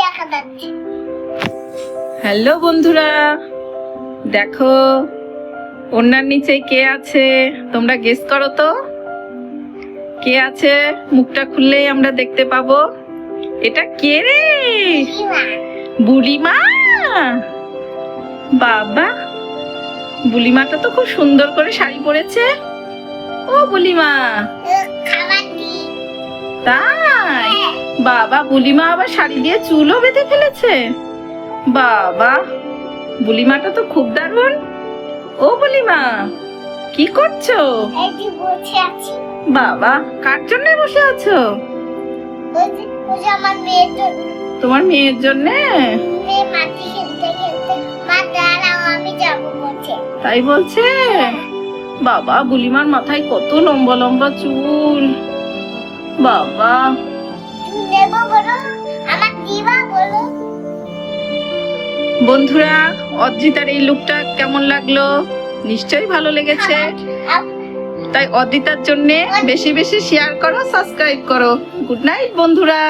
দেখা যাচ্ছে। হ্যালো বন্ধুরা দেখো ওনার নিচে কে আছে? তোমরা গেস করো তো। কে আছে? মুখটা খুললেই আমরা দেখতে পাবো। এটা কে রে? বুড়িমা। বাবা বুলিমাটা তো খুব সুন্দর করে শাড়ি পরেছে। ও বুলিমা তাই? বাবা বুলিমা আবার শাড়ি দিয়ে চুলও বেঁধে ফেলেছে। বাবা বুলিমাটা তো খুব দারুণ। ও বুলিমা কি করছ? বাবা কার জন্য বসে আছো? তোমার মেয়ের জন্য? তাই বলছে? বাবা বুলিমার মাথায় কত লম্বা লম্বা চুল। বাবা নেব বলো আমার দিবা বলো। বন্ধুরা অদ্রিতার এই লুকটা কেমন লাগল? নিশ্চয়ই ভালো লেগেছে। তাই অদ্রিতার জন্য বেশি বেশি শেয়ার করো সাবস্ক্রাইব করো। গুড নাইট বন্ধুরা।